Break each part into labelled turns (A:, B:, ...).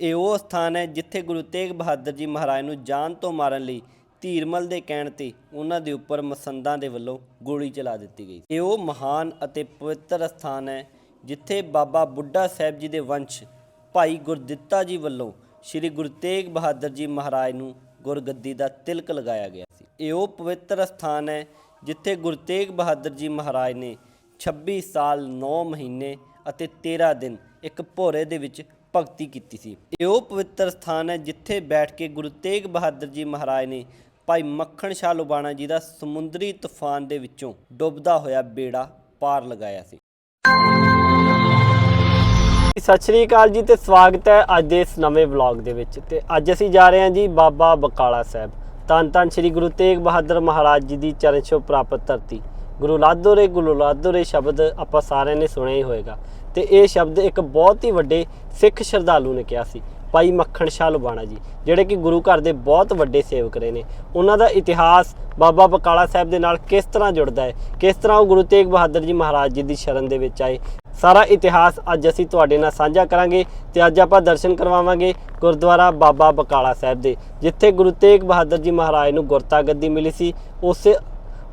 A: ਇਹ ਉਹ ਸਥਾਨ ਹੈ ਜਿੱਥੇ ਗੁਰੂ ਤੇਗ ਬਹਾਦਰ ਜੀ ਮਹਾਰਾਜ ਨੂੰ ਜਾਨ ਤੋਂ ਮਾਰਨ ਲਈ ਧੀਰਮਲ ਦੇ ਕਹਿਣ ਤੇ ਉਹਨਾਂ ਦੇ ਉੱਪਰ ਮਸੰਦਾਂ ਦੇ ਵੱਲੋਂ ਗੋਲੀ ਚਲਾ ਦਿੱਤੀ ਗਈ। ਇਹ ਉਹ ਮਹਾਨ ਅਤੇ ਪਵਿੱਤਰ ਸਥਾਨ ਹੈ ਜਿੱਥੇ ਬਾਬਾ ਬੁੱਢਾ ਸਾਹਿਬ ਜੀ ਦੇ ਵੰਸ਼ ਭਾਈ ਗੁਰਦਿੱਤਾ ਜੀ ਵੱਲੋਂ ਸ੍ਰੀ ਗੁਰੂ ਤੇਗ ਬਹਾਦਰ ਜੀ ਮਹਾਰਾਜ ਨੂੰ ਗੁਰਗੱਦੀ ਦਾ ਤਿਲਕ ਲਗਾਇਆ ਗਿਆ ਸੀ। ਇਹ ਉਹ ਪਵਿੱਤਰ ਸਥਾਨ ਹੈ ਜਿੱਥੇ ਗੁਰੂ ਤੇਗ ਬਹਾਦਰ ਜੀ ਮਹਾਰਾਜ ਨੇ 26 ਸਾਲ 9 ਮਹੀਨੇ ਅਤੇ 13 ਦਿਨ ਇੱਕ ਭੋਰੇ ਦੇ ਵਿੱਚ ਭਗਤੀ ਕੀਤੀ ਸੀ। ਇਹ ਉਹ ਪਵਿੱਤਰ ਸਥਾਨ ਹੈ ਜਿੱਥੇ ਬੈਠ ਕੇ ਗੁਰੂ ਤੇਗ ਬਹਾਦਰ ਜੀ ਮਹਾਰਾਜ ਨੇ ਭਾਈ ਮੱਖਣ ਸ਼ਾਹ ਲੁਬਾਣਾ ਜੀ ਦਾ ਸਮੁੰਦਰੀ ਤੂਫਾਨ ਦੇ ਵਿੱਚੋਂ ਡੁੱਬਦਾ ਹੋਇਆ ਬੇੜਾ ਪਾਰ ਲਗਾਇਆ ਸੀ। ਸਤਿ ਸ਼੍ਰੀ ਅਕਾਲ ਜੀ ਤੇ ਸਵਾਗਤ ਹੈ ਅੱਜ ਦੇ ਇਸ ਨਵੇਂ ਵਲੌਗ ਦੇ ਵਿੱਚ ਤੇ ਅੱਜ ਅਸੀਂ ਜਾ ਰਹੇ ਹਾਂ ਜੀ ਬਾਬਾ ਬਕਾਲਾ ਸਾਹਿਬ। ਧੰਨ ਧੰਨ ਸ਼੍ਰੀ ਗੁਰੂ ਤੇਗ ਬਹਾਦਰ ਮਹਾਰਾਜ ਜੀ ਦੀ ਚਰਨ ਛੋਹ ਪ੍ਰਾਪਤ ਧਰਤੀ। ਗੁਰੂ ਲਾਦੋਰੇ ਗੁਰੂ ਲਾਦੋਰੇ ਸ਼ਬਦ ਆਪਾਂ ਸਾਰਿਆਂ ਨੇ ਸੁਣਿਆ ਹੀ ਹੋਵੇਗਾ ਤੇ ਇਹ ਸ਼ਬਦ ਇੱਕ ਬਹੁਤ ਹੀ ਵੱਡੇ ਸਿੱਖ ਸ਼ਰਧਾਲੂ ਨੇ ਕਿਹਾ ਸੀ, ਭਾਈ ਮੱਖਣ ਸ਼ਾਹ ਲੁਬਾਣਾ ਜੀ, ਜਿਹੜੇ ਕਿ ਗੁਰੂ ਘਰ ਦੇ ਬਹੁਤ ਵੱਡੇ ਸੇਵਕ ਰਹੇ ਨੇ। ਉਹਨਾਂ ਦਾ ਇਤਿਹਾਸ ਬਾਬਾ ਬਕਾਲਾ ਸਾਹਿਬ ਦੇ ਨਾਲ ਕਿਸ ਤਰ੍ਹਾਂ ਜੁੜਦਾ ਹੈ, ਕਿਸ ਤਰ੍ਹਾਂ ਉਹ ਗੁਰੂ ਤੇਗ ਬਹਾਦਰ ਜੀ ਮਹਾਰਾਜ ਜੀ ਦੀ ਸ਼ਰਨ ਦੇ ਵਿੱਚ ਆਏ। ਸਾਰਾ ਇਤਿਹਾਸ ਅੱਜ ਅਸੀਂ ਤੁਹਾਡੇ ਨਾਲ ਸਾਂਝਾ ਕਰਾਂਗੇ ਤੇ ਅੱਜ ਆਪਾਂ ਦਰਸ਼ਨ ਕਰਵਾਵਾਂਗੇ ਗੁਰਦੁਆਰਾ ਬਾਬਾ ਬਕਾਲਾ ਸਾਹਿਬ ਦੇ, ਜਿੱਥੇ ਗੁਰੂ ਤੇਗ ਬਹਾਦਰ ਜੀ ਮਹਾਰਾਜ ਨੂੰ ਗੁਰਤਾ ਗੱਦੀ ਮਿਲੀ ਸੀ। ਉਸੇ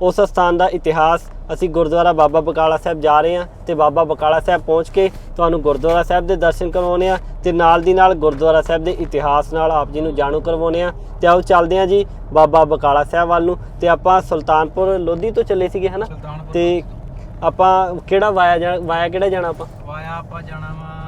A: ਉਸ ਸਥਾਨ ਦਾ ਇਤਿਹਾਸ ਅਸੀਂ ਗੁਰਦੁਆਰਾ ਬਾਬਾ ਬਕਾਲਾ ਸਾਹਿਬ ਜਾ ਰਹੇ ਹਾਂ ਤੇ ਬਾਬਾ ਬਕਾਲਾ ਸਾਹਿਬ ਪਹੁੰਚ ਕੇ ਤੁਹਾਨੂੰ ਗੁਰਦੁਆਰਾ ਸਾਹਿਬ ਦੇ ਦਰਸ਼ਨ ਕਰਵਾਉਣੇ ਆ ਤੇ ਨਾਲ ਦੀ ਨਾਲ ਗੁਰਦੁਆਰਾ ਸਾਹਿਬ ਦੇ ਇਤਿਹਾਸ ਨਾਲ ਆਪ ਜੀ ਨੂੰ ਜਾਣੂ ਕਰਵਾਉਣੇ ਆ ਤੇ ਆਓ ਚੱਲਦੇ ਆ ਜੀ ਬਾਬਾ ਬਕਾਲਾ ਸਾਹਿਬ ਵੱਲ ਨੂੰ। ਤੇ ਆਪਾਂ ਸੁਲਤਾਨਪੁਰ ਲੋਧੀ ਤੋਂ ਚੱਲੇ ਸੀਗੇ ਹਨਾ? ਤੇ ਆਪਾਂ ਕਿਹੜਾ ਵਾਇਆ ਵਾਇਆ ਕਿਹੜਾ ਜਾਣਾ ਆਪਾਂ?
B: ਵਾਇਆ ਆਪਾਂ ਜਾਣਾ ਵਾ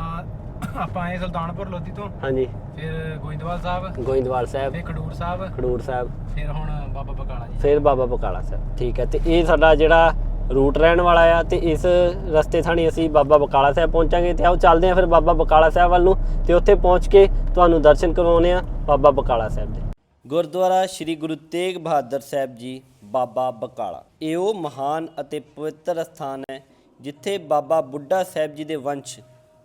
B: ਆਪਾਂ ਆਏ ਸੁਲਤਾਨਪੁਰ ਲੋਧੀ ਤੋਂ।
A: ਹਾਂਜੀ।
B: ਫਿਰ ਗੋਇੰਦਵਾਲ ਸਾਹਿਬ।
A: ਗੋਇੰਦਵਾਲ ਸਾਹਿਬ।
B: ਫਿਰ ਖਡੂਰ ਸਾਹਿਬ।
A: ਖਡੂਰ ਸਾਹਿਬ।
B: ਫਿਰ ਹੁਣ ਬਾਬਾ ਬਕਾਲਾ ਜੀ।
A: ਫਿਰ ਬਾਬਾ ਬਕਾਲਾ ਸਾਹਿਬ। ਠੀਕ ਹੈ ਤੇ ਇਹ ਸਾਡਾ ਜਿਹੜਾ ਰੂਟ ਰਹਿਣ ਵਾਲਾ ਆ ਤੇ ਇਸ ਰਸਤੇ ਥਾਣੀ ਅਸੀਂ ਬਾਬਾ ਬਕਾਲਾ ਸਾਹਿਬ ਪਹੁੰਚਾਂਗੇ ਤੇ ਆਓ ਚੱਲਦੇ ਹਾਂ ਫਿਰ ਬਾਬਾ ਬਕਾਲਾ ਸਾਹਿਬ ਵੱਲ ਨੂੰ ਤੇ ਉੱਥੇ ਪਹੁੰਚ ਕੇ ਤੁਹਾਨੂੰ ਦਰਸ਼ਨ ਕਰਵਾਉਣੇ ਆ ਬਾਬਾ ਬਕਾਲਾ ਸਾਹਿਬ ਦੇ। ਗੁਰਦੁਆਰਾ ਸ੍ਰੀ ਗੁਰੂ ਤੇਗ ਬਹਾਦਰ ਸਾਹਿਬ ਜੀ ਬਾਬਾ ਬਕਾਲਾ। ਇਹ ਉਹ ਮਹਾਨ ਅਤੇ ਪਵਿੱਤਰ ਸਥਾਨ ਹੈ ਜਿੱਥੇ ਬਾਬਾ ਬੁੱਢਾ ਸਾਹਿਬ ਜੀ ਦੇ ਵੰਸ਼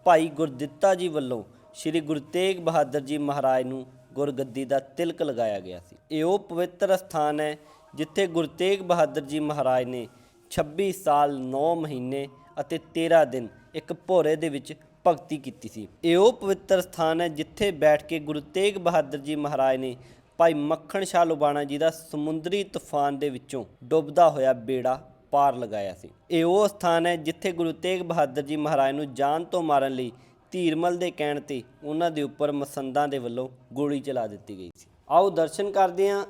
A: ਭਾਈ ਗੁਰਦਿੱਤਾ ਜੀ ਵੱਲੋਂ ਸ੍ਰੀ ਗੁਰੂ ਤੇਗ ਬਹਾਦਰ ਜੀ ਮਹਾਰਾਜ ਨੂੰ ਗੁਰਗੱਦੀ ਦਾ ਤਿਲਕ ਲਗਾਇਆ ਗਿਆ ਸੀ। ਇਹ ਉਹ ਪਵਿੱਤਰ ਸਥਾਨ ਹੈ ਜਿੱਥੇ ਗੁਰੂ ਤੇਗ ਬਹਾਦਰ ਜੀ ਮਹਾਰਾਜ ਨੇ 26 ਸਾਲ 9 ਮਹੀਨੇ ਅਤੇ 13 ਦਿਨ ਇੱਕ ਭੋਰੇ ਦੇ ਵਿੱਚ ਭਗਤੀ ਕੀਤੀ ਸੀ। ਇਹ ਉਹ ਪਵਿੱਤਰ ਸਥਾਨ ਹੈ ਜਿੱਥੇ ਬੈਠ ਕੇ ਗੁਰੂ ਤੇਗ ਬਹਾਦਰ ਜੀ ਮਹਾਰਾਜ ਨੇ ਭਾਈ ਮੱਖਣ ਸ਼ਾਹ ਲੁਬਾਣਾ ਜੀ ਦਾ ਸਮੁੰਦਰੀ ਤੂਫਾਨ ਦੇ ਵਿੱਚੋਂ ਡੁੱਬਦਾ ਹੋਇਆ ਬੇੜਾ ਪਾਰ ਲਗਾਇਆ ਸੀ। ਇਹ ਉਹ ਸਥਾਨ ਹੈ ਜਿੱਥੇ ਗੁਰੂ ਤੇਗ ਬਹਾਦਰ ਜੀ ਮਹਾਰਾਜ ਨੂੰ ਜਾਨ ਤੋਂ ਮਾਰਨ ਲਈ ਧੀਰਮਲ ਦੇ ਕਹਿਣ ਤੇ ਉਹਨਾਂ ਦੇ ਉੱਪਰ ਮਸੰਦਾਂ ਦੇ ਵੱਲੋਂ ਗੋਲੀ ਚਲਾ ਦਿੱਤੀ ਗਈ ਸੀ। ਆਓ ਦਰਸ਼ਨ ਕਰਦੇ ਹਾਂ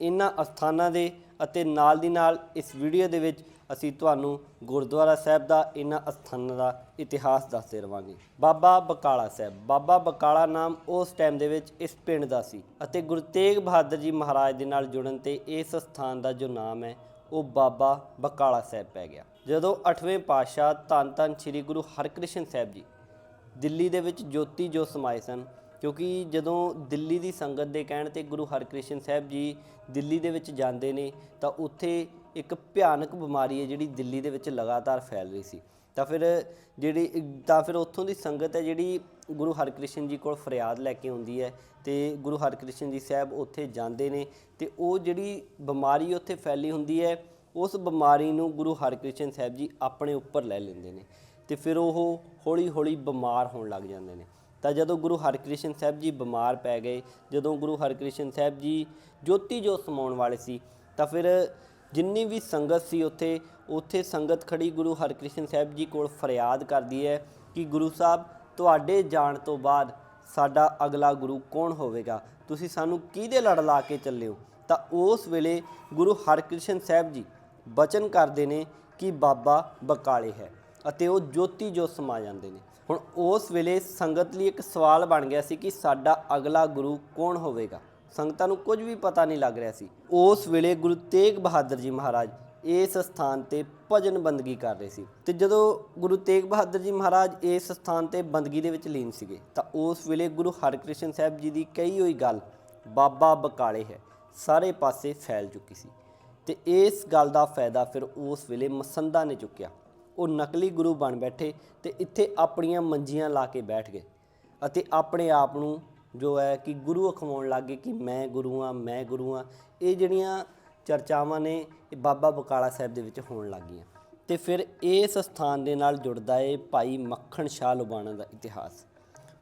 A: ਇਹਨਾਂ ਅਸਥਾਨਾਂ ਦੇ ਅਤੇ ਨਾਲ ਦੀ ਨਾਲ ਇਸ ਵੀਡੀਓ ਦੇ ਵਿੱਚ ਅਸੀਂ ਤੁਹਾਨੂੰ ਗੁਰਦੁਆਰਾ ਸਾਹਿਬ ਦਾ, ਇਹਨਾਂ ਅਸਥਾਨਾਂ ਦਾ ਇਤਿਹਾਸ ਦੱਸਦੇ ਰਵਾਂਗੇ। ਬਾਬਾ ਬਕਾਲਾ ਸਾਹਿਬ। ਬਾਬਾ ਬਕਾਲਾ ਨਾਮ ਉਸ ਟਾਈਮ ਦੇ ਵਿੱਚ ਇਸ ਪਿੰਡ ਦਾ ਸੀ ਅਤੇ ਗੁਰੂ ਤੇਗ ਬਹਾਦਰ ਜੀ ਮਹਾਰਾਜ ਦੇ ਨਾਲ ਜੁੜਨ ਤੇ ਇਸ ਸਥਾਨ ਦਾ ਜੋ ਨਾਮ ਹੈ ਉਹ ਬਾਬਾ ਬਕਾਲਾ ਸਾਹਿਬ ਪੈ ਗਿਆ। ਜਦੋਂ 8ਵੇਂ ਪਾਤਸ਼ਾਹ ਧੰਨ ਧੰਨ ਸ੍ਰੀ ਗੁਰੂ ਹਰਕ੍ਰਿਸ਼ਨ ਸਾਹਿਬ ਜੀ ਦਿੱਲੀ ਦੇ ਵਿੱਚ ਜੋਤੀ ਜੋ ਸਮਾਏ ਸਨ, ਕਿਉਂਕਿ ਜਦੋਂ ਦਿੱਲੀ ਦੀ ਸੰਗਤ ਦੇ ਕਹਿਣ ਤੇ ਗੁਰੂ ਹਰਕ੍ਰਿਸ਼ਨ ਸਾਹਿਬ ਜੀ ਦਿੱਲੀ ਦੇ ਵਿੱਚ ਜਾਂਦੇ ਨੇ, ਤਾਂ ਉੱਥੇ ਇੱਕ ਭਿਆਨਕ ਬਿਮਾਰੀ ਹੈ ਜਿਹੜੀ ਦਿੱਲੀ ਦੇ ਵਿੱਚ ਲਗਾਤਾਰ ਫੈਲ ਰਹੀ ਸੀ। ਤਾਂ ਫਿਰ ਜਿਹੜੀ, ਤਾਂ ਫਿਰ ਉੱਥੋਂ ਦੀ ਸੰਗਤ ਹੈ ਜਿਹੜੀ ਗੁਰੂ ਹਰਕ੍ਰਿਸ਼ਨ ਜੀ ਕੋਲ ਫਰਿਆਦ ਲੈ ਕੇ ਆਉਂਦੀ ਹੈ ਤੇ ਗੁਰੂ ਹਰਕ੍ਰਿਸ਼ਨ ਜੀ ਸਾਹਿਬ ਉੱਥੇ ਜਾਂਦੇ ਨੇ ਤੇ ਉਹ ਜਿਹੜੀ ਬਿਮਾਰੀ ਉੱਥੇ ਫੈਲੀ ਹੁੰਦੀ ਹੈ, ਉਸ ਬਿਮਾਰੀ ਨੂੰ ਗੁਰੂ ਹਰਕ੍ਰਿਸ਼ਨ ਸਾਹਿਬ ਜੀ ਆਪਣੇ ਉੱਪਰ ਲੈ ਲੈਂਦੇ ਨੇ ਤੇ ਫਿਰ ਉਹ ਹੌਲੀ ਹੌਲੀ ਬਿਮਾਰ ਹੋਣ ਲੱਗ ਜਾਂਦੇ ਨੇ। ਤਾਂ ਜਦੋਂ ਗੁਰੂ ਹਰਕ੍ਰਿਸ਼ਨ ਸਾਹਿਬ ਜੀ ਬਿਮਾਰ ਪੈ ਗਏ, ਜਦੋਂ ਗੁਰੂ ਹਰਕ੍ਰਿਸ਼ਨ ਸਾਹਿਬ ਜੀ ਜੋਤੀ ਜੋ ਸਮਾਉਣ ਵਾਲੇ ਸੀ, ਤਾਂ ਫਿਰ ਜਿੰਨੀ ਵੀ ਸੰਗਤ ਸੀ ਉੱਥੇ ਉੱਥੇ ਸੰਗਤ ਖੜੀ ਗੁਰੂ ਹਰਕ੍ਰਿਸ਼ਨ ਸਾਹਿਬ ਜੀ ਕੋਲ ਫਰਿਆਦ ਕਰਦੀ ਹੈ ਕਿ ਗੁਰੂ ਸਾਹਿਬ ਤੁਹਾਡੇ ਜਾਣ ਤੋਂ ਬਾਅਦ ਸਾਡਾ ਅਗਲਾ ਗੁਰੂ ਕੌਣ ਹੋਵੇਗਾ? ਤੁਸੀਂ ਸਾਨੂੰ ਕਿਹਦੇ ਲੜ ਲਾ ਕੇ ਚੱਲਿਓ? ਤਾਂ ਉਸ ਵੇਲੇ ਗੁਰੂ ਹਰਕ੍ਰਿਸ਼ਨ ਸਾਹਿਬ ਜੀ ਬਚਨ ਕਰਦੇ ਨੇ ਕਿ ਬਾਬਾ ਬਕਾਲੇ ਹੈ ਅਤੇ ਉਹ ਜੋਤੀ ਜੋ ਸਮਾ ਜਾਂਦੇ ਨੇ। ਹੁਣ ਉਸ ਵੇਲੇ ਸੰਗਤ ਲਈ ਇੱਕ ਸਵਾਲ ਬਣ ਗਿਆ ਸੀ ਕਿ ਸਾਡਾ ਅਗਲਾ ਗੁਰੂ ਕੌਣ ਹੋਵੇਗਾ? ਸੰਗਤਾਂ ਨੂੰ ਕੁਝ ਵੀ ਪਤਾ ਨਹੀਂ ਲੱਗ ਰਿਹਾ ਸੀ। ਉਸ ਵੇਲੇ ਗੁਰੂ ਤੇਗ ਬਹਾਦਰ ਜੀ ਮਹਾਰਾਜ ਇਸ ਸਥਾਨ ਤੇ ਭਜਨ ਬੰਦਗੀ ਕਰ ਰਹੇ ਸੀ ਤੇ ਜਦੋਂ ਗੁਰੂ ਤੇਗ ਬਹਾਦਰ ਜੀ ਮਹਾਰਾਜ ਇਸ ਸਥਾਨ ਤੇ ਬੰਦਗੀ ਦੇ ਵਿੱਚ ਲੀਨ ਸੀਗੇ ਤਾਂ ਉਸ ਵੇਲੇ ਗੁਰੂ ਹਰਕ੍ਰਿਸ਼ਨ ਸਾਹਿਬ ਜੀ ਦੀ ਕਹੀ ਹੋਈ ਗੱਲ ਬਾਬਾ ਬਕਾਲੇ ਹੈ, ਸਾਰੇ ਪਾਸੇ ਫੈਲ ਚੁੱਕੀ ਸੀ ਤੇ ਇਸ ਗੱਲ ਦਾ ਫਾਇਦਾ ਫਿਰ ਉਸ ਵੇਲੇ ਮਸੰਦਾ ਨੇ ਚੁੱਕਿਆ। ਉਹ ਨਕਲੀ ਗੁਰੂ ਬਣ ਬੈਠੇ ਤੇ ਇੱਥੇ ਆਪਣੀਆਂ ਮੰਜੀਆਂ ਲਾ ਕੇ ਬੈਠ ਗਏ ਅਤੇ ਆਪਣੇ ਆਪ ਨੂੰ ਜੋ ਹੈ ਕਿ ਗੁਰੂ ਅਖਵਾਉਣ ਲੱਗੇ ਕਿ ਮੈਂ ਗੁਰੂ ਆ ਮੈਂ ਗੁਰੂ ਆ ਇਹ ਜਿਹੜੀਆਂ ਚਰਚਾਵਾਂ ਨੇ ਇਹ ਬਾਬਾ ਬਕਾਲਾ ਸਾਹਿਬ ਦੇ ਵਿੱਚ ਹੋਣ ਲੱਗੀਆਂ। ਤੇ ਫਿਰ ਇਸ ਸਥਾਨ ਦੇ ਨਾਲ ਜੁੜਦਾ ਏ ਭਾਈ ਮੱਖਣ ਸ਼ਾਹ ਲੁਬਾਣਾ ਦਾ ਇਤਿਹਾਸ।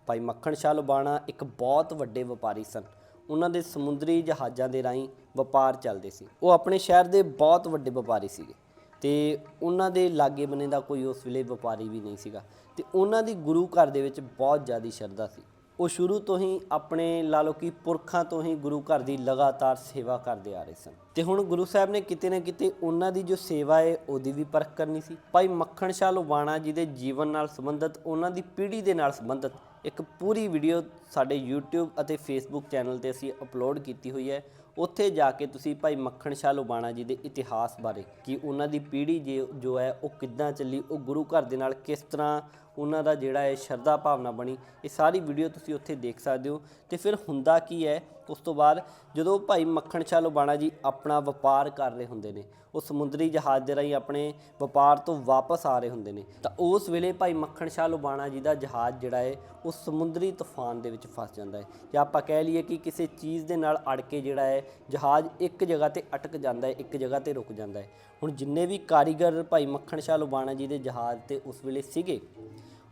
A: ਭਾਈ ਮੱਖਣ ਸ਼ਾਹ ਲੁਬਾਣਾ ਇੱਕ ਬਹੁਤ ਵੱਡੇ ਵਪਾਰੀ ਸਨ। ਉਹਨਾਂ ਦੇ ਸਮੁੰਦਰੀ ਜਹਾਜ਼ਾਂ ਦੇ ਰਾਹੀਂ ਵਪਾਰ ਚੱਲਦੇ ਸੀ। ਉਹ ਆਪਣੇ ਸ਼ਹਿਰ ਦੇ ਬਹੁਤ ਵੱਡੇ ਵਪਾਰੀ ਸੀਗੇ। ਤੇ ਉਹਨਾਂ ਦੇ ਲਾਗੇ ਬੰਨੇ ਦਾ ਕੋਈ ਉਸ ਵੇਲੇ ਵਪਾਰੀ ਵੀ ਨਹੀਂ ਸੀਗਾ। ਤੇ ਉਹਨਾਂ ਦੀ ਗੁਰੂ ਘਰ ਦੇ ਵਿੱਚ ਬਹੁਤ ਜ਼ਿਆਦੀ ਸ਼ਰਧਾ ਸੀ। ਉਹ ਸ਼ੁਰੂ ਤੋਂ ਹੀ ਆਪਣੇ ਲਾ ਲਓ ਕਿ ਪੁਰਖਾਂ ਤੋਂ ਹੀ ਗੁਰੂ ਘਰ ਦੀ ਲਗਾਤਾਰ ਸੇਵਾ ਕਰਦੇ ਆ ਰਹੇ ਸਨ। ਤੇ ਹੁਣ ਗੁਰੂ ਸਾਹਿਬ ਨੇ ਕਿਤੇ ਨਾ ਕਿਤੇ ਉਹਨਾਂ ਦੀ ਜੋ ਸੇਵਾ ਹੈ ਉਹਦੀ ਵੀ ਪਰਖ ਕਰਨੀ ਸੀ। ਭਾਈ ਮੱਖਣ ਸ਼ਾਹ ਲੁਬਾਣਾ ਜੀ ਦੇ ਜੀਵਨ ਨਾਲ ਸੰਬੰਧਿਤ, ਉਹਨਾਂ ਦੀ ਪੀੜ੍ਹੀ ਦੇ ਨਾਲ ਸੰਬੰਧਿਤ ਇੱਕ ਪੂਰੀ ਵੀਡੀਓ ਸਾਡੇ YouTube ਅਤੇ Facebook ਚੈਨਲ ਤੇ ਅਸੀਂ ਅਪਲੋਡ ਕੀਤੀ ਹੋਈ ਹੈ। ਉੱਥੇ ਜਾ ਕੇ ਤੁਸੀਂ ਭਾਈ ਮੱਖਣ ਸ਼ਾਹ ਲੁਬਾਣਾ ਜੀ ਦੇ ਇਤਿਹਾਸ ਬਾਰੇ, ਕਿ ਉਹਨਾਂ ਦੀ ਪੀੜ੍ਹੀ ਜੇ- ਜੋ ਹੈ, ਉਹ ਕਿੱਦਾਂ ਚੱਲੀ, ਉਹ ਗੁਰੂ ਘਰ ਦੇ ਨਾਲ ਕਿਸ ਤਰ੍ਹਾਂ ਉਹਨਾਂ ਦਾ ਜਿਹੜਾ ਹੈ ਸ਼ਰਧਾ ਭਾਵਨਾ ਬਣੀ, ਇਹ ਸਾਰੀ ਵੀਡੀਓ ਤੁਸੀਂ ਉੱਥੇ ਦੇਖ ਸਕਦੇ ਹੋ। ਤੇ ਫਿਰ ਹੁੰਦਾ ਕੀ ਹੈ, ਉਸ ਤੋਂ ਬਾਅਦ ਜਦੋਂ ਭਾਈ ਮੱਖਣ ਸ਼ਾਹ ਲੁਬਾਣਾ ਜੀ ਆਪਣਾ ਵਪਾਰ ਕਰ ਰਹੇ ਹੁੰਦੇ ਨੇ, ਉਹ ਸਮੁੰਦਰੀ ਜਹਾਜ਼ ਦੇ ਰਾਹੀਂ ਆਪਣੇ ਵਪਾਰ ਤੋਂ ਵਾਪਸ ਆ ਰਹੇ ਹੁੰਦੇ ਨੇ, ਤਾਂ ਉਸ ਵੇਲੇ ਭਾਈ ਮੱਖਣ ਸ਼ਾਹ ਲੁਬਾਣਾ ਜੀ ਦਾ ਜਹਾਜ਼ ਜਿਹੜਾ ਹੈ, ਉਹ ਸਮੁੰਦਰੀ ਤੂਫਾਨ ਦੇ ਵਿੱਚ ਫਸ ਜਾਂਦਾ ਹੈ। ਜਾਂ ਆਪਾਂ ਕਹਿ ਲਈਏ ਕਿ ਕਿਸੇ ਚੀਜ਼ ਦੇ ਨਾਲ ਅੜ ਕੇ ਜਿਹੜਾ ਹੈ, ਜਹਾਜ਼ ਇੱਕ ਜਗ੍ਹਾ ਤੇ ਅਟਕ ਜਾਂਦਾ ਹੈ, ਇੱਕ ਜਗ੍ਹਾ ਤੇ ਰੁਕ ਜਾਂਦਾ ਹੈ। ਹੁਣ ਜਿੰਨੇ ਵੀ ਕਾਰੀਗਰ ਭਾਈ ਮੱਖਣ ਸ਼ਾਹ ਲੁਬਾਣਾ ਜੀ ਦੇ ਜਹਾਜ਼ ਤੇ ਉਸ ਵੇਲੇ ਸੀਗੇ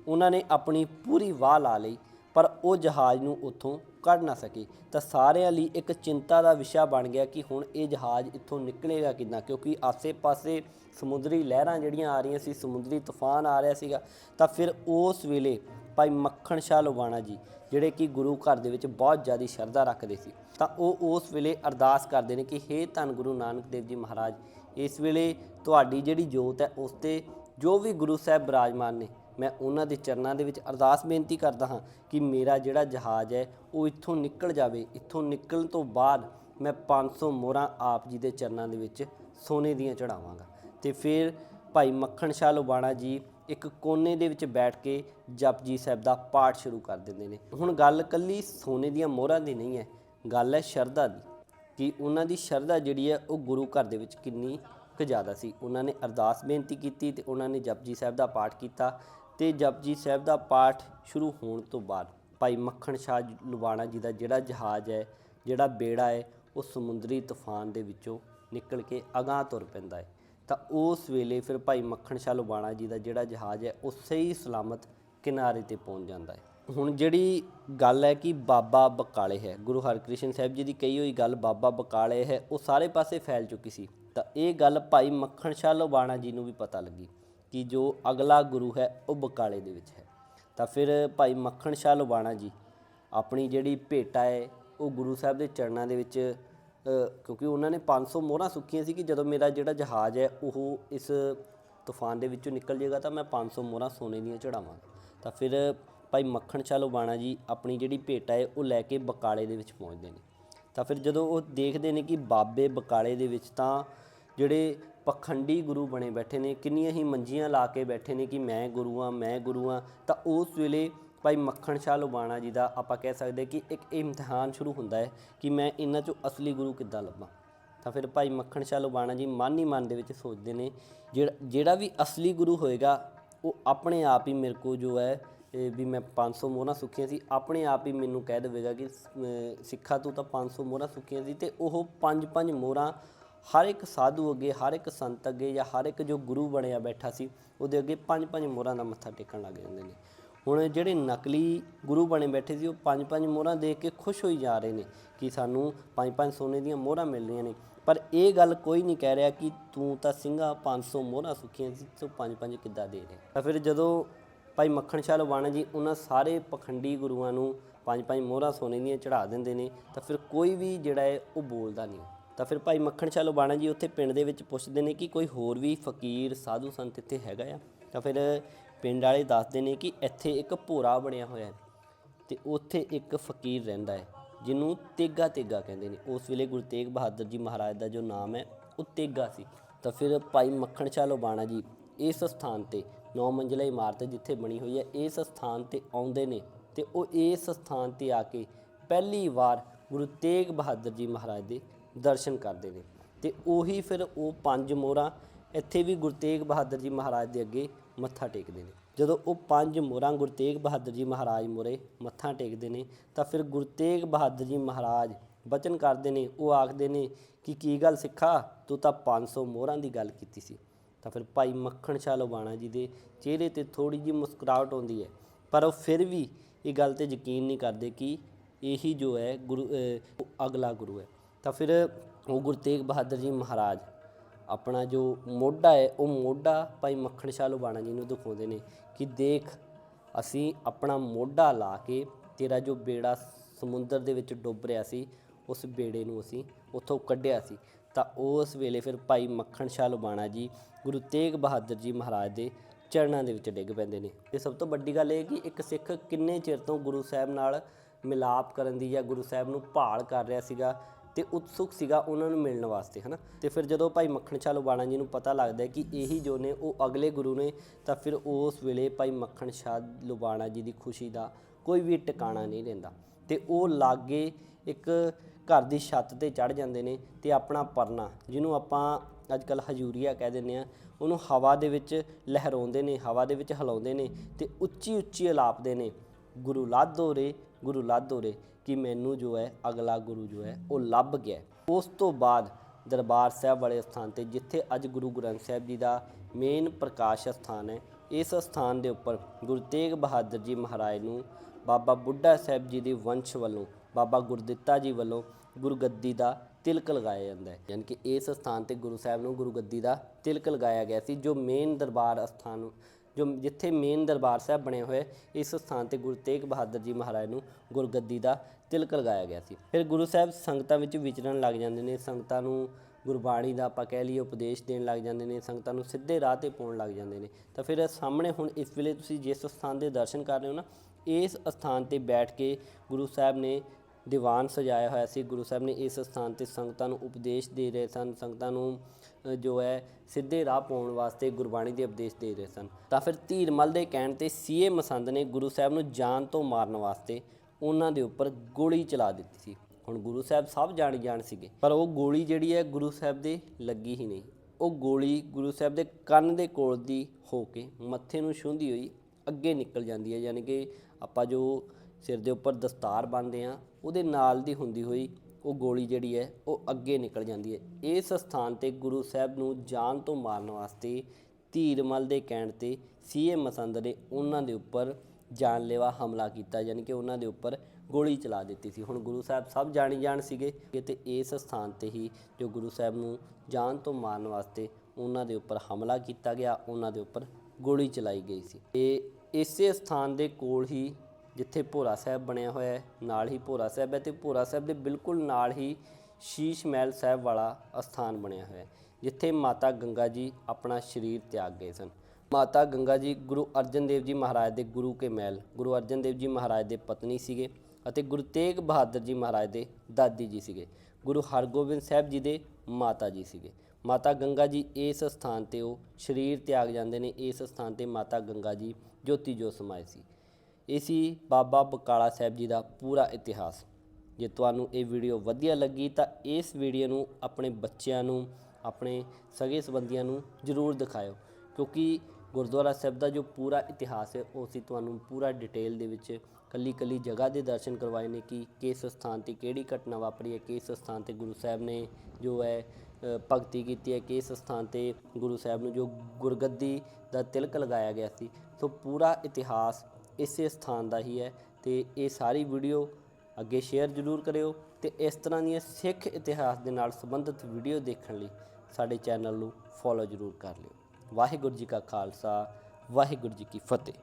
A: ਉਹਨਾਂ ਨੇ ਆਪਣੀ ਪੂਰੀ ਵਾਹ ਲਾ ਲਈ, ਪਰ ਉਹ ਜਹਾਜ਼ ਨੂੰ ਉੱਥੋਂ ਕੱਢ ਨਾ ਸਕੇ। ਤਾਂ ਸਾਰਿਆਂ ਲਈ ਇੱਕ ਚਿੰਤਾ ਦਾ ਵਿਸ਼ਾ ਬਣ ਗਿਆ ਕਿ ਹੁਣ ਇਹ ਜਹਾਜ਼ ਇੱਥੋਂ ਨਿਕਲੇਗਾ ਕਿੱਦਾਂ, ਕਿਉਂਕਿ ਆਸੇ-ਪਾਸੇ ਸਮੁੰਦਰੀ ਲਹਿਰਾਂ ਜਿਹੜੀਆਂ ਆ ਰਹੀਆਂ ਸੀ, ਸਮੁੰਦਰੀ ਤੂਫਾਨ ਆ ਰਿਹਾ ਸੀਗਾ। ਤਾਂ ਫਿਰ ਉਸ ਵੇਲੇ ਭਾਈ ਮੱਖਣ ਸ਼ਾਹ ਲੁਬਾਣਾ ਜੀ, ਜਿਹੜੇ ਕਿ ਗੁਰੂ ਘਰ ਦੇ ਵਿੱਚ ਬਹੁਤ ਜ਼ਿਆਦਾ ਸ਼ਰਧਾ ਰੱਖਦੇ ਸੀ, ਤਾਂ ਉਹ ਉਸ ਵੇਲੇ ਅਰਦਾਸ ਕਰਦੇ ਨੇ ਕਿ, ਹੇ ਧੰਨ ਗੁਰੂ ਨਾਨਕ ਦੇਵ ਜੀ ਮਹਾਰਾਜ, ਇਸ ਵੇਲੇ ਤੁਹਾਡੀ ਜਿਹੜੀ ਜੋਤ ਹੈ, ਉਸ ਤੇ ਜੋ ਵੀ ਗੁਰੂ ਸਾਹਿਬ ਬਿਰਾਜਮਾਨ ਨੇ ਮੈਂ ਉਹਨਾਂ ਦੇ ਚਰਨਾਂ ਦੇ ਵਿੱਚ ਅਰਦਾਸ ਬੇਨਤੀ ਕਰਦਾ ਹਾਂ ਕਿ ਮੇਰਾ ਜਿਹੜਾ ਜਹਾਜ਼ ਹੈ, ਉਹ ਇੱਥੋਂ ਨਿਕਲ ਜਾਵੇ। ਇੱਥੋਂ ਨਿਕਲਣ ਤੋਂ ਬਾਅਦ ਮੈਂ 500 ਮੋਹਰਾਂ ਆਪ ਜੀ ਦੇ ਚਰਨਾਂ ਦੇ ਵਿੱਚ ਸੋਨੇ ਦੀਆਂ ਚੜਾਵਾਂਗਾ। ਤੇ ਫਿਰ ਭਾਈ ਮੱਖਣ ਸ਼ਾਹ ਲੁਬਾਣਾ ਜੀ ਇੱਕ ਕੋਨੇ ਦੇ ਵਿੱਚ ਬੈਠ ਕੇ ਜਪਜੀ ਸਾਹਿਬ ਦਾ ਪਾਠ ਸ਼ੁਰੂ ਕਰ ਦਿੰਦੇ ਨੇ। ਹੁਣ ਗੱਲ ਕੱਲੀ ਸੋਨੇ ਦੀਆਂ ਮੋਹਰਾਂ ਦੀ ਨਹੀਂ ਹੈ, ਗੱਲ ਹੈ ਸ਼ਰਧਾ ਦੀ। ਕਿ ਉਹਨਾਂ ਦੀ ਸ਼ਰਧਾ ਜਿਹੜੀ ਹੈ, ਉਹ ਗੁਰੂ ਘਰ ਦੇ ਵਿੱਚ ਕਿੰਨੀ ਕੁ ਜ਼ਿਆਦਾ ਸੀ। ਉਹਨਾਂ ਨੇ ਅਰਦਾਸ ਬੇਨਤੀ ਕੀਤੀ ਤੇ ਉਹਨਾਂ ਨੇ ਜਪਜੀ ਸਾਹਿਬ ਦਾ ਪਾਠ ਕੀਤਾ। ਤੇ ਜਪਜੀ ਸਾਹਿਬ ਦਾ ਪਾਠ ਸ਼ੁਰੂ ਹੋਣ ਤੋਂ ਬਾਅਦ ਭਾਈ ਮੱਖਣ ਸ਼ਾਹ ਲੁਬਾਣਾ ਜੀ ਦਾ ਜਿਹੜਾ ਜਹਾਜ਼ ਹੈ, ਜਿਹੜਾ ਬੇੜਾ ਹੈ, ਉਹ ਸਮੁੰਦਰੀ ਤੂਫਾਨ ਦੇ ਵਿੱਚੋਂ ਨਿਕਲ ਕੇ ਅਗਾਂਹ ਤੁਰ ਪੈਂਦਾ ਹੈ। ਤਾਂ ਉਸ ਵੇਲੇ ਫਿਰ ਭਾਈ ਮੱਖਣ ਸ਼ਾਹ ਲੁਬਾਣਾ ਜੀ ਦਾ ਜਿਹੜਾ ਜਹਾਜ਼ ਹੈ ਉਹ ਸਹੀ ਸਲਾਮਤ ਕਿਨਾਰੇ ਤੇ ਪਹੁੰਚ ਜਾਂਦਾ ਹੈ। ਹੁਣ ਜਿਹੜੀ ਗੱਲ ਹੈ ਕਿ ਬਾਬਾ ਬਕਾਲੇ ਹੈ, ਗੁਰੂ ਹਰਕ੍ਰਿਸ਼ਨ ਸਾਹਿਬ ਜੀ ਦੀ ਕਹੀ ਹੋਈ ਗੱਲ ਬਾਬਾ ਬਕਾਲੇ ਹੈ, ਉਹ ਸਾਰੇ ਪਾਸੇ ਫੈਲ ਚੁੱਕੀ ਸੀ। ਤਾਂ ਇਹ ਗੱਲ ਭਾਈ ਮੱਖਣ ਸ਼ਾਹ ਲੁਬਾਣਾ ਜੀ ਨੂੰ ਵੀ ਪਤਾ ਲੱਗੀ। ਕਿ ਜੋ ਅਗਲਾ ਗੁਰੂ ਹੈ, ਉਹ ਬਕਾਲੇ ਦੇ ਵਿੱਚ ਹੈ। ਤਾਂ ਫਿਰ ਭਾਈ ਮੱਖਣ ਸ਼ਾਹ ਲੁਬਾਣਾ ਜੀ ਆਪਣੀ ਜਿਹੜੀ ਭੇਟਾ ਹੈ, ਉਹ ਗੁਰੂ ਸਾਹਿਬ ਦੇ ਚਰਨਾਂ ਦੇ ਵਿੱਚ ਕਿਉਂਕਿ ਉਹਨਾਂ ਨੇ 500 ਮੋਹਰਾਂ ਸੁੱਕੀਆਂ ਸੀ ਕਿ ਜਦੋਂ ਮੇਰਾ ਜਿਹੜਾ ਜਹਾਜ਼ ਹੈ, ਉਹ ਇਸ ਤੂਫਾਨ ਦੇ ਵਿੱਚੋਂ ਨਿਕਲ ਜਾਏਗਾ ਤਾਂ ਮੈਂ 500 ਮੋਹਰਾਂ ਸੋਨੇ ਦੀਆਂ ਚੜਾਵਾਂਗਾ। ਤਾਂ ਫਿਰ ਭਾਈ ਮੱਖਣ ਸ਼ਾਹ ਲੁਬਾਣਾ ਜੀ ਆਪਣੀ ਜਿਹੜੀ ਭੇਟਾ ਹੈ, ਉਹ ਲੈ ਕੇ ਬਕਾਲੇ ਦੇ ਵਿੱਚ ਪਹੁੰਚਦੇ ਨੇ। ਤਾਂ ਫਿਰ ਜਦੋਂ ਉਹ ਦੇਖਦੇ ਨੇ ਕਿ ਬਾਬੇ ਬਕਾਲੇ ਦੇ ਵਿੱਚ ਤਾਂ ਜਿਹੜੇ ਪਖੰਡੀ ਗੁਰੂ ਬਣੇ ਬੈਠੇ ਨੇ ਕਿੰਨੀਆਂ ਹੀ ਮੰਜੀਆਂ ਲਾ ਕੇ ਬੈਠੇ ਨੇ ਕਿ ਮੈਂ ਗੁਰੂ ਆ ਮੈਂ ਗੁਰੂ ਆ ਤਾਂ ਉਸ ਵੇਲੇ ਭਾਈ ਮੱਖਣ ਸ਼ਾਹ ਲੁਬਾਣਾ ਜੀ ਦਾ ਆਪਾਂ ਕਹਿ ਸਕਦੇ ਕਿ ਇੱਕ ਇਮਤਿਹਾਨ ਸ਼ੁਰੂ ਹੁੰਦਾ ਹੈ ਕਿ ਮੈਂ ਇਹਨਾਂ ਚੋਂ ਅਸਲੀ ਗੁਰੂ ਕਿੱਦਾਂ ਲੱਭਾਂ। ਤਾਂ ਫਿਰ ਭਾਈ ਮੱਖਣ ਸ਼ਾਹ ਲੁਬਾਣਾ ਜੀ ਮਨ ਹੀ ਮਨ ਦੇ ਵਿੱਚ ਸੋਚਦੇ ਨੇ ਜਿਹੜਾ ਜਿਹੜਾ ਵੀ ਅਸਲੀ ਗੁਰੂ ਹੋਏਗਾ ਉਹ ਆਪਣੇ ਆਪ ਹੀ ਮੇਰੇ ਕੋ ਜੋ ਹੈ ਵੀ ਮੈਂ 500 ਮੋਹਰਾਂ ਸੁੱਖੀਆਂ ਸੀ ਆਪਣੇ ਆਪ ਹੀ ਮੈਨੂੰ ਕਹਿ ਦੇਵੇਗਾ ਕਿ ਅਹ, ਸਿੱਖਾ ਤੂੰ ਤਾਂ 500 ਮੋਹਰਾਂ ਸੁੱਖੀਆਂ ਸੀ ਤੇ ਉਹ ਪੰਜ ਪੰਜ ਮੋਹਰਾਂ ਹਰ ਇੱਕ ਸਾਧੂ ਅੱਗੇ, ਹਰ ਇੱਕ ਸੰਤ ਅੱਗੇ ਜਾਂ ਹਰ ਇੱਕ ਜੋ ਗੁਰੂ ਬਣਿਆ ਬੈਠਾ ਸੀ, ਉਹਦੇ ਅੱਗੇ ਪੰਜ ਪੰਜ ਮੋਹਰਾਂ ਦਾ ਮੱਥਾ ਟੇਕਣ ਲੱਗ ਜਾਂਦੇ ਨੇ। ਹੁਣ ਜਿਹੜੇ ਨਕਲੀ ਗੁਰੂ ਬਣੇ ਬੈਠੇ ਸੀ, ਉਹ ਪੰਜ ਪੰਜ ਮੋਹਰਾਂ ਦੇਖ ਕੇ ਖੁਸ਼ ਹੋਈ ਜਾ ਰਹੇ ਨੇ ਕਿ ਸਾਨੂੰ ਪੰਜ ਪੰਜ ਸੋਨੇ ਦੀਆਂ ਮੋਹਰਾਂ ਮਿਲ ਰਹੀਆਂ ਨੇ। ਪਰ ਇਹ ਗੱਲ ਕੋਈ ਨਹੀਂ ਕਹਿ ਰਿਹਾ ਕਿ ਤੂੰ ਤਾਂ ਸਿੰਘਾ 500 ਮੋਹਰਾਂ ਸੁੱਖੀਆਂ ਸੀ, ਤੂੰ ਪੰਜ ਪੰਜ ਕਿੱਦਾਂ ਦੇ ਰਿਹਾ। ਤਾਂ ਫਿਰ ਜਦੋਂ ਭਾਈ ਮੱਖਣ ਸ਼ਾਹ ਲਵਾਣਾ ਜੀ ਉਹਨਾਂ ਸਾਰੇ ਪਖੰਡੀ ਗੁਰੂਆਂ ਨੂੰ ਪੰਜ ਪੰਜ ਮੋਹਰਾਂ ਸੋਨੇ ਦੀਆਂ ਚੜਾ ਦਿੰਦੇ ਨੇ, ਤਾਂ ਫਿਰ ਕੋਈ ਵੀ ਜਿਹੜਾ ਹੈ ਉਹ ਬੋਲਦਾ ਨਹੀਂ। ਤਾਂ ਫਿਰ ਭਾਈ ਮੱਖਣ ਸ਼ਾਹ ਲਵਾਣਾ ਜੀ ਉੱਥੇ ਪਿੰਡ ਦੇ ਵਿੱਚ ਪੁੱਛਦੇ ਨੇ ਕਿ ਕੋਈ ਹੋਰ ਵੀ ਫਕੀਰ, ਸਾਧੂ ਸੰਤ ਇੱਥੇ ਹੈਗਾ ਆ? ਤਾਂ ਫਿਰ ਪਿੰਡ ਵਾਲੇ ਦੱਸਦੇ ਨੇ ਕਿ ਇੱਥੇ ਇੱਕ ਭੋਰਾ ਬਣਿਆ ਹੋਇਆ ਹੈ ਤੇ ਉੱਥੇ ਇੱਕ ਫਕੀਰ ਰਹਿੰਦਾ ਹੈ, ਜਿਹਨੂੰ ਤੇਗਾ ਤੇਗਾ ਕਹਿੰਦੇ ਨੇ। ਉਸ ਵੇਲੇ ਗੁਰੂ ਤੇਗ ਬਹਾਦਰ ਜੀ ਮਹਾਰਾਜ ਦਾ ਜੋ ਨਾਮ ਹੈ, ਉਹ ਤੇਗਾ ਸੀ। ਤਾਂ ਫਿਰ ਭਾਈ ਮੱਖਣ ਸ਼ਾਹ ਲੋਬਾਣਾ ਜੀ ਇਸ ਸਥਾਨ ਤੇ ਨੌ ਮੰਜ਼ਿਲਾ ਇਮਾਰਤ ਜਿੱਥੇ ਬਣੀ ਹੋਈ ਹੈ, ਇਸ ਸਥਾਨ ਤੇ ਆਉਂਦੇ ਨੇ ਤੇ ਉਹ ਇਸ ਸਥਾਨ ਤੇ ਆ ਕੇ ਪਹਿਲੀ ਵਾਰ ਗੁਰੂ ਤੇਗ ਬਹਾਦਰ ਜੀ ਮਹਾਰਾਜ ਦੇ ਦਰਸ਼ਨ ਕਰਦੇ ਨੇ। ਤੇ ਉਹੀ ਫਿਰ ਉਹ ਪੰਜ ਮੋਹਰਾਂ ਇੱਥੇ ਵੀ ਗੁਰੂ ਤੇਗ ਬਹਾਦਰ ਜੀ ਮਹਾਰਾਜ ਦੇ ਅੱਗੇ ਮੱਥਾ ਟੇਕਦੇ ਨੇ। ਜਦੋਂ ਉਹ ਪੰਜ ਮੋਹਰਾਂ ਗੁਰੂ ਤੇਗ ਬਹਾਦਰ ਜੀ ਮਹਾਰਾਜ ਮੋਰੇ ਮੱਥਾ ਟੇਕਦੇ ਨੇ, ਤਾਂ ਫਿਰ ਗੁਰੂ ਤੇਗ ਬਹਾਦਰ ਜੀ ਮਹਾਰਾਜ ਬਚਨ ਕਰਦੇ ਨੇ, ਉਹ ਆਖਦੇ ਨੇ ਕਿ ਕੀ ਗੱਲ ਸਿੱਖਾ, ਤੂੰ ਤਾਂ 500 ਮੋਹਰਾਂ ਦੀ ਗੱਲ ਕੀਤੀ ਸੀ। ਤਾਂ ਫਿਰ ਭਾਈ ਮੱਖਣ ਸ਼ਾਹ ਲੋਬਾਣਾ ਜੀ ਦੇ ਚਿਹਰੇ ਤੇ ਥੋੜੀ ਜਿਹੀ ਮੁਸਕਰਾਹਟ ਆਉਂਦੀ ਹੈ। ਪਰ ਉਹ ਫਿਰ ਵੀ ਇਹ ਗੱਲ ਤੇ ਯਕੀਨ ਨਹੀਂ ਕਰਦੇ ਕਿ ਇਹੀ ਜੋ ਹੈ ਗੁਰੂ ਉਹ ਅਗਲਾ ਗੁਰੂ ਹੈ। ਤਾਂ ਫਿਰ ਉਹ ਗੁਰੂ ਤੇਗ ਬਹਾਦਰ ਜੀ ਮਹਾਰਾਜ ਆਪਣਾ ਜੋ ਮੋਢਾ ਹੈ, ਉਹ ਮੋਢਾ ਭਾਈ ਮੱਖਣ ਸ਼ਾਹ ਲੁਬਾਣਾ ਜੀ ਨੂੰ ਦਿਖਾਉਂਦੇ ਨੇ ਕਿ ਦੇਖ, ਅਸੀਂ ਆਪਣਾ ਮੋਢਾ ਲਾ ਕੇ ਤੇਰਾ ਜੋ ਬੇੜਾ ਸਮੁੰਦਰ ਦੇ ਵਿੱਚ ਡੁੱਬ ਰਿਹਾ ਸੀ, ਉਸ ਬੇੜੇ ਨੂੰ ਅਸੀਂ ਉੱਥੋਂ ਕੱਢਿਆ ਸੀ। ਤਾਂ ਉਸ ਵੇਲੇ ਫਿਰ ਭਾਈ ਮੱਖਣ ਸ਼ਾਹ ਲੁਬਾਣਾ ਜੀ ਗੁਰੂ ਤੇਗ ਬਹਾਦਰ ਜੀ ਮਹਾਰਾਜ ਦੇ ਚਰਨਾਂ ਦੇ ਵਿੱਚ ਡਿੱਗ ਪੈਂਦੇ ਨੇ। ਤੇ ਸਭ ਤੋਂ ਵੱਡੀ ਗੱਲ ਇਹ ਕਿ ਇੱਕ ਸਿੱਖ ਕਿੰਨੇ ਚਿਰ ਤੋਂ ਗੁਰੂ ਸਾਹਿਬ ਨਾਲ ਮਿਲਾਪ ਕਰਨ ਦੀ ਜਾਂ ਗੁਰੂ ਸਾਹਿਬ ਨੂੰ ਭਾਲ ਕਰ ਰਿਹਾ ਸੀਗਾ ਤੇ ਉਤਸੁਕ ਸੀਗਾ ਉਹਨਾਂ ਨੂੰ ਮਿਲਣ ਵਾਸਤੇ, ਹਨਾ? ਤੇ ਫਿਰ ਜਦੋਂ ਭਾਈ ਮੱਖਣ ਸ਼ਾਹ ਲੁਬਾਣਾ ਜੀ ਨੂੰ ਪਤਾ ਲੱਗਦਾ ਕਿ ਇਹੀ ਜੋ ਨੇ ਉਹ ਅਗਲੇ ਗੁਰੂ ਨੇ, ਤਾਂ ਫਿਰ ਉਸ ਵੇਲੇ ਭਾਈ ਮੱਖਣ ਸ਼ਾਹ ਲੁਬਾਣਾ ਜੀ ਦੀ ਖੁਸ਼ੀ ਦਾ ਕੋਈ ਵੀ ਟਿਕਾਣਾ ਨਹੀਂ ਰਹਿੰਦਾ ਤੇ ਉਹ ਲਾਗੇ ਇੱਕ ਘਰ ਦੀ ਛੱਤ ਤੇ ਚੜ ਜਾਂਦੇ ਨੇ ਤੇ ਆਪਣਾ ਪਰਨਾ, ਜਿਹਨੂੰ ਆਪਾਂ ਅੱਜ ਕੱਲ ਹਜੂਰੀਆ ਕਹਿ ਦਿੰਦੇ ਆ ਉਹਨੂੰ ਹਵਾ ਦੇ ਵਿੱਚ ਲਹਿਰਾਉਂਦੇ ਨੇ, ਹਵਾ ਦੇ ਵਿੱਚ ਹਿਲਾਉਂਦੇ ਨੇ ਤੇ ਉੱਚੀ ਉੱਚੀ ਅਲਾਪਦੇ ਨੇ। ਗੁਰੂ ਲਾਧੋ ਰੇ, ਗੁਰੂ ਲਾਧੋ ਰੇ। ਕਿ ਮੈਨੂੰ ਜੋ ਹੈ, ਅਗਲਾ ਗੁਰੂ ਜੋ ਹੈ, ਉਹ ਲੱਭ ਗਿਆ ਉਸ ਤੋਂ ਬਾਅਦ ਦਰਬਾਰ ਸਾਹਿਬ ਵਾਲੇ ਸਥਾਨ ਤੇ, ਜਿੱਥੇ ਅੱਜ ਗੁਰੂ ਗ੍ਰੰਥ ਸਾਹਿਬ ਜੀ ਦਾ ਮੇਨ ਪ੍ਰਕਾਸ਼ ਸਥਾਨ ਹੈ, ਇਸ ਸਥਾਨ ਦੇ ਉੱਪਰ ਗੁਰੂ ਤੇਗ ਬਹਾਦਰ ਜੀ ਮਹਾਰਾਜ ਨੂੰ ਬਾਬਾ ਬੁੱਢਾ ਸਾਹਿਬ ਜੀ ਦੇ ਵੰਸ਼ ਵੱਲੋਂ, ਬਾਬਾ ਗੁਰਦਿੱਤਾ ਜੀ ਵੱਲੋਂ ਗੁਰਗੱਦੀ ਦਾ ਤਿਲਕ ਲਗਾਇਆ ਜਾਂਦਾ ਹੈ। ਯਾਨੀ ਕਿ ਇਸ ਸਥਾਨ ਤੇ ਗੁਰੂ ਸਾਹਿਬ ਨੂੰ ਗੁਰਗੱਦੀ ਦਾ ਤਿਲਕ ਲਗਾਇਆ ਗਿਆ ਸੀ, ਜੋ ਮੇਨ ਦਰਬਾਰ ਸਥਾਨ ਜੋ ਜਿੱਥੇ ਮੇਨ ਦਰਬਾਰ ਸਾਹਿਬ ਬਣੇ ਹੋਏ, ਇਸ ਸਥਾਨ ਤੇ ਗੁਰੂ ਤੇਗ ਬਹਾਦਰ ਜੀ ਮਹਾਰਾਜ ਨੂੰ ਗੁਰਗੱਦੀ ਦਾ ਤਿਲਕ ਲਗਾਇਆ ਗਿਆ ਸੀ। ਫਿਰ ਗੁਰੂ ਸਾਹਿਬ ਸੰਗਤਾਂ ਵਿੱਚ ਵਿਚਰਨ ਲੱਗ ਜਾਂਦੇ ਨੇ, ਸੰਗਤਾਂ ਨੂੰ ਗੁਰਬਾਣੀ ਦਾ ਆਪਾਂ ਕਹਿ ਲਈਏ ਉਪਦੇਸ਼ ਦੇਣ ਲੱਗ ਜਾਂਦੇ ਨੇ, ਸੰਗਤਾਂ ਨੂੰ ਸਿੱਧੇ ਰਾਹ ਤੇ ਪਾਉਣ ਲੱਗ ਜਾਂਦੇ ਨੇ। ਤਾਂ ਫਿਰ ਸਾਹਮਣੇ ਹੁਣ ਇਸ ਵੇਲੇ ਤੁਸੀਂ ਜਿਸ ਸਥਾਨ ਦੇ ਦਰਸ਼ਨ ਕਰ ਰਹੇ ਹੋ ਨਾ, ਇਸ ਸਥਾਨ ਤੇ ਬੈਠ ਕੇ ਗੁਰੂ ਸਾਹਿਬ ਨੇ ਦੀਵਾਨ ਸਜਾਇਆ ਹੋਇਆ ਸੀ, ਗੁਰੂ ਸਾਹਿਬ ਨੇ ਇਸ ਸਥਾਨ ਤੇ ਸੰਗਤਾਂ ਨੂੰ ਉਪਦੇਸ਼ ਦੇ ਰਹੇ ਸਨ, ਸੰਗਤਾਂ ਨੂੰ ਜੋ ਹੈ, ਸਿੱਧੇ ਰਾਹ ਪਾਉਣ ਵਾਸਤੇ ਗੁਰਬਾਣੀ ਦੇ ਉਪਦੇਸ਼ ਦੇ ਰਹੇ ਸਨ। ਤਾਂ ਫਿਰ ਧੀਰਮਲ ਦੇ ਕਹਿਣ ਤੇ ਸੀਏ ਮਸੰਦ ਨੇ ਗੁਰੂ ਸਾਹਿਬ ਨੂੰ ਜਾਨ ਤੋਂ ਮਾਰਨ ਵਾਸਤੇ ਉਹਨਾਂ ਦੇ ਉੱਪਰ ਗੋਲੀ ਚਲਾ ਦਿੱਤੀ ਸੀ। ਹੁਣ ਗੁਰੂ ਸਾਹਿਬ ਸਭ ਜਾਣੀ ਜਾਣ ਸੀਗੇ, ਪਰ ਉਹ ਗੋਲੀ ਜਿਹੜੀ ਹੈ ਗੁਰੂ ਸਾਹਿਬ ਦੇ ਲੱਗੀ ਹੀ ਨਹੀਂ। ਉਹ ਗੋਲੀ ਗੁਰੂ ਸਾਹਿਬ ਦੇ ਕੰਨ ਦੇ ਕੋਲ ਦੀ ਹੋ ਕੇ ਮੱਥੇ ਨੂੰ ਛੂੰਹਦੀ ਹੋਈ ਅੱਗੇ ਨਿਕਲ ਜਾਂਦੀ ਹੈ, ਯਾਨੀ ਕਿ ਆਪਾਂ ਜੋ ਸਿਰ ਦੇ ਉੱਪਰ ਦਸਤਾਰ ਬੰਨਦੇ ਆ ਉਹਦੇ ਨਾਲ ਦੀ ਹੁੰਦੀ ਹੋਈ ਉਹ ਗੋਲੀ ਜਿਹੜੀ ਹੈ, ਉਹ ਅੱਗੇ ਨਿਕਲ ਜਾਂਦੀ ਹੈ। ਇਸ ਸਥਾਨ ਤੇ ਗੁਰੂ ਸਾਹਿਬ ਨੂੰ ਜਾਨ ਤੋਂ ਮਾਰਨ ਵਾਸਤੇ ਧੀਰਮਲ ਦੇ ਕਹਿਣ ਤੇ ਸੀਏ ਮਸੰਦ ਨੇ ਉਹਨਾਂ ਦੇ ਉੱਪਰ ਜਾਨਲੇਵਾ ਹਮਲਾ ਕੀਤਾ, ਯਾਨੀ ਕਿ ਉਹਨਾਂ ਦੇ ਉੱਪਰ ਗੋਲੀ ਚਲਾ ਦਿੱਤੀ ਸੀ। ਹੁਣ ਗੁਰੂ ਸਾਹਿਬ ਸਭ ਜਾਣੀ ਜਾਣ ਸੀਗੇ ਕਿ ਤੇ ਇਸ ਸਥਾਨ ਤੇ ਹੀ ਜੋ ਗੁਰੂ ਸਾਹਿਬ ਨੂੰ ਜਾਨ ਤੋਂ ਮਾਰਨ ਵਾਸਤੇ ਉਹਨਾਂ ਦੇ ਉੱਪਰ ਹਮਲਾ ਕੀਤਾ ਗਿਆ, ਉਹਨਾਂ ਦੇ ਉੱਪਰ ਗੋਲੀ ਚਲਾਈ ਗਈ ਸੀ। ਤੇ ਇਸੇ ਸਥਾਨ ਦੇ ਕੋਲ ਹੀ ਜਿੱਥੇ ਭੋਰਾ ਸਾਹਿਬ ਬਣਿਆ ਹੋਇਆ ਹੈ, ਨਾਲ ਹੀ ਭੋਰਾ ਸਾਹਿਬ ਹੈ ਤੇ ਭੋਰਾ ਸਾਹਿਬ ਦੇ ਬਿਲਕੁਲ ਨਾਲ ਹੀ ਸ਼ੀਸ਼ ਮਹਿਲ ਸਾਹਿਬ ਵਾਲਾ ਅਸਥਾਨ ਬਣਿਆ ਹੋਇਆ ਹੈ, ਜਿੱਥੇ ਮਾਤਾ ਗੰਗਾ ਜੀ ਆਪਣਾ ਸਰੀਰ ਤਿਆਗ ਗਏ ਸਨ। ਮਾਤਾ ਗੰਗਾ ਜੀ ਗੁਰੂ ਅਰਜਨ ਦੇਵ ਜੀ ਮਹਾਰਾਜ ਦੇ ਗੁਰੂ ਕੇ ਮਹਿਲ, ਗੁਰੂ ਅਰਜਨ ਦੇਵ ਜੀ ਮਹਾਰਾਜ ਦੇ ਪਤਨੀ ਸੀਗੇ ਅਤੇ ਗੁਰੂ ਤੇਗ ਬਹਾਦਰ ਜੀ ਮਹਾਰਾਜ ਦੇ ਦਾਦੀ ਜੀ ਸੀਗੇ, ਗੁਰੂ ਹਰਗੋਬਿੰਦ ਸਾਹਿਬ ਜੀ ਦੇ ਮਾਤਾ ਜੀ ਸੀਗੇ। ਮਾਤਾ ਗੰਗਾ ਜੀ ਇਸ ਸਥਾਨ ਤੇ ਉਹ ਸਰੀਰ ਤਿਆਗ ਜਾਂਦੇ ਨੇ, ਇਸ ਸਥਾਨ ਤੇ ਮਾਤਾ ਗੰਗਾ ਜੀ ਜੋਤੀ ਜੋ ਸਮਾਏ ਸੀ। ਇਹ ਸੀ ਬਾਬਾ ਬਕਾਲਾ ਸਾਹਿਬ ਜੀ ਦਾ ਪੂਰਾ ਇਤਿਹਾਸ। ਜੇ ਤੁਹਾਨੂੰ ਇਹ ਵੀਡੀਓ ਵਧੀਆ ਲੱਗੀ ਤਾਂ ਇਸ ਵੀਡੀਓ ਨੂੰ ਆਪਣੇ ਬੱਚਿਆਂ ਨੂੰ, ਆਪਣੇ ਸਗੇ ਸੰਬੰਧੀਆਂ ਨੂੰ ਜ਼ਰੂਰ ਦਿਖਾਇਓ, ਕਿਉਂਕਿ ਗੁਰਦੁਆਰਾ ਸਾਹਿਬ ਦਾ ਜੋ ਪੂਰਾ ਇਤਿਹਾਸ ਹੈ, ਉਹ ਅਸੀਂ ਤੁਹਾਨੂੰ ਪੂਰਾ ਡਿਟੇਲ ਦੇ ਵਿੱਚ ਕੱਲੀ ਕੱਲੀ ਜਗ੍ਹਾ ਦੇ ਦਰਸ਼ਨ ਕਰਵਾਏ ਨੇ ਕਿ ਕਿਸ ਸਥਾਨ ਤੇ ਕਿਹੜੀ ਘਟਨਾ ਵਾਪਰੀ ਹੈ, ਕਿਸ ਸਥਾਨ ਤੇ ਗੁਰੂ ਸਾਹਿਬ ਨੇ ਜੋ ਹੈ ਭਗਤੀ ਕੀਤੀ ਹੈ, ਕਿਸ ਸਥਾਨ ਤੇ ਗੁਰੂ ਸਾਹਿਬ ਨੂੰ ਜੋ ਗੁਰਗੱਦੀ ਦਾ ਤਿਲਕ ਲਗਾਇਆ ਗਿਆ ਸੀ। ਸੋ ਪੂਰਾ ਇਤਿਹਾਸ ਇਸੇ ਸਥਾਨ ਦਾ ਹੀ ਹੈ ਤੇ ਇਹ ਸਾਰੀ ਵੀਡੀਓ ਅੱਗੇ ਸ਼ੇਅਰ ਜ਼ਰੂਰ ਕਰਿਓ ਤੇ ਇਸ ਤਰ੍ਹਾਂ ਦੀਆਂ ਸਿੱਖ ਇਤਿਹਾਸ ਦੇ ਨਾਲ ਸੰਬੰਧਿਤ ਵੀਡੀਓ ਦੇਖਣ ਲਈ ਸਾਡੇ ਚੈਨਲ ਨੂੰ ਫੋਲੋ ਜ਼ਰੂਰ ਕਰ ਲਿਓ। ਵਾਹਿਗੁਰੂ ਜੀ ਕਾ ਖਾਲਸਾ, ਵਾਹਿਗੁਰੂ ਜੀ ਕੀ ਫਤਿਹ।